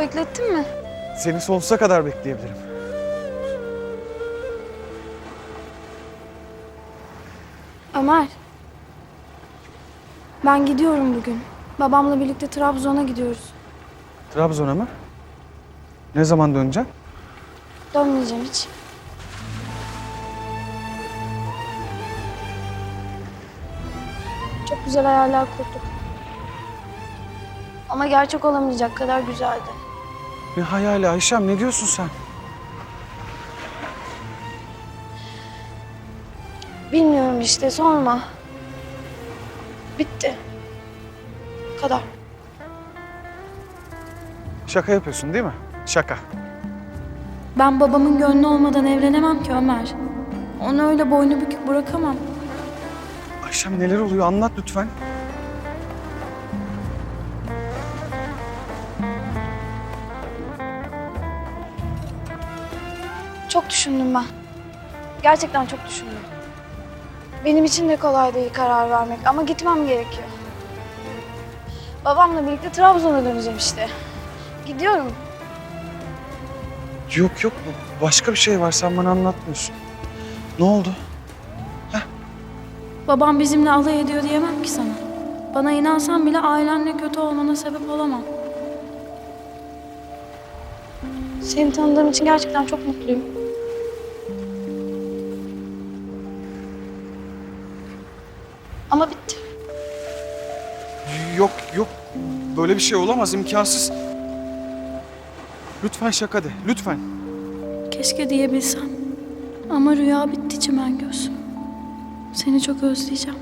beklettin mi? Seni sonsuza kadar bekleyebilirim. Ömer. Ben gidiyorum bugün. Babamla birlikte Trabzon'a gidiyoruz. Trabzon'a mı? Ne zaman döneceksin? Dönmeyeceğim hiç. Çok güzel hayaller kurduk. Ama gerçek olamayacak kadar güzeldi. Ne hayali Ayşem ne diyorsun sen? Bilmiyorum işte sorma. Bitti. Bu kadar. Şaka yapıyorsun değil mi? Şaka. Ben babamın gönlü olmadan evlenemem ki Ömer. Onu öyle boynu bükük bırakamam. Ayşem neler oluyor anlat lütfen. Çok düşündüm ben. Gerçekten çok düşündüm. Benim için de kolay değil karar vermek ama gitmem gerekiyor. Babamla birlikte Trabzon'a döneceğim işte. Gidiyorum. Yok yok bu- başka bir şey var sen bana anlatmıyorsun. Ne oldu? Babam bizimle alay ediyor diyemem ki sana. Bana inansan bile ailenle kötü olmana sebep olamam. Seni tanıdığım için gerçekten çok mutluyum. Ama bitti. Yok yok böyle bir şey olamaz imkansız. Lütfen şaka de lütfen. Keşke diyebilsem. Ama rüya bitti çimen göz. Seni çok özleyeceğim.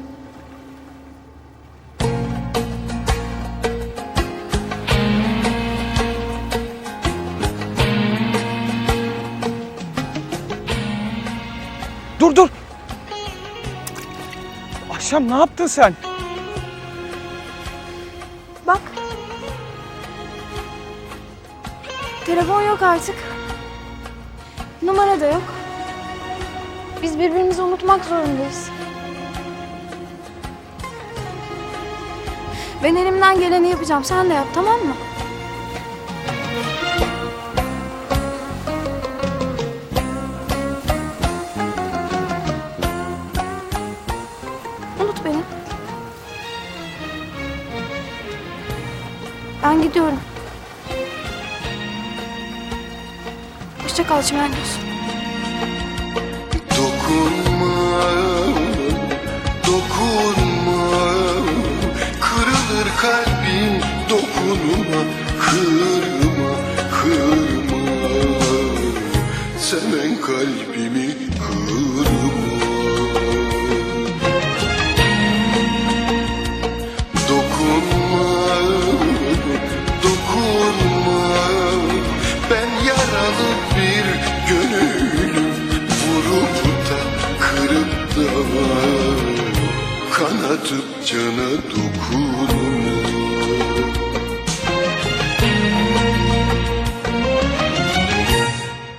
Dur dur. Ayşem ne yaptın sen? Bak. Telefon yok artık. Numara da yok. Biz birbirimizi unutmak zorundayız. Ben elimden geleni yapacağım. Sen de yap tamam mı? Gidiyorum. Hoşça kal Çimenköz. Dokunma, dokunma Kırılır kalbim dokunma Kırma, kırma Seven kalbimi kırma Kanatıp cana dokunma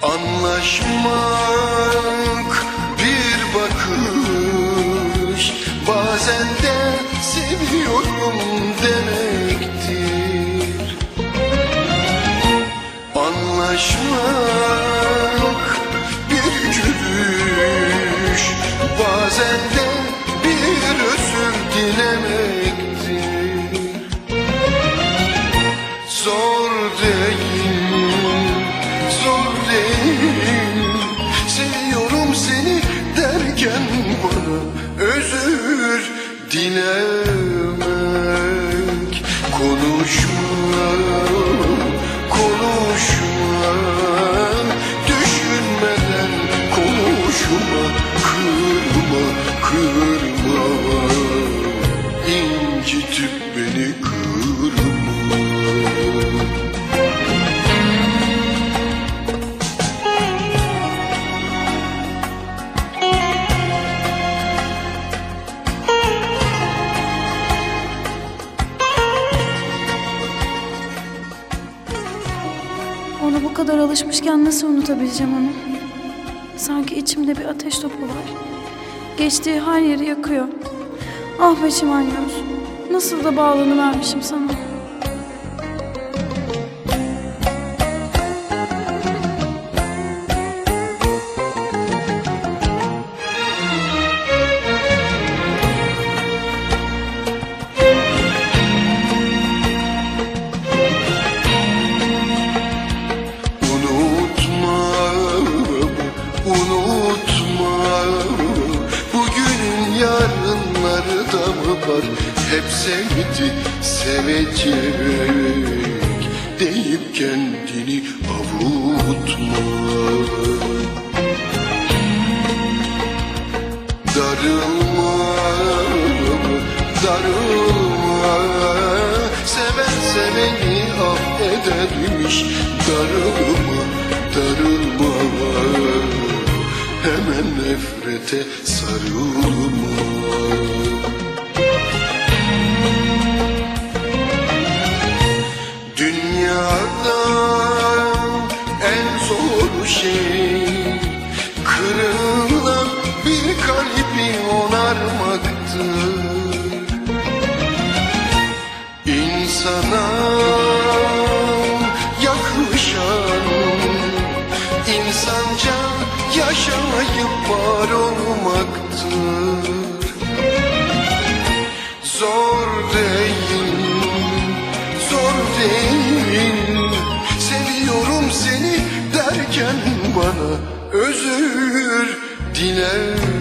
Anlaşmak bir bakış. Bazen de seviyorum demektir. Anlaşmak إليه kadar alışmışken nasıl unutabileceğim onu? Sanki içimde bir ateş topu var. Geçtiği her yeri yakıyor. Ah be Çimengöz. Nasıl da bağlanıvermişim sana. Hep sevdi sevecek Deyip kendini avutma. Darılma, darılma. Seven seveni affedermiş Darılma, darılma. Hemen nefrete sarılma şey Kırılan bir kalbi onarmaktır İnsana yakışan insanca yaşayıp var olmaktır özür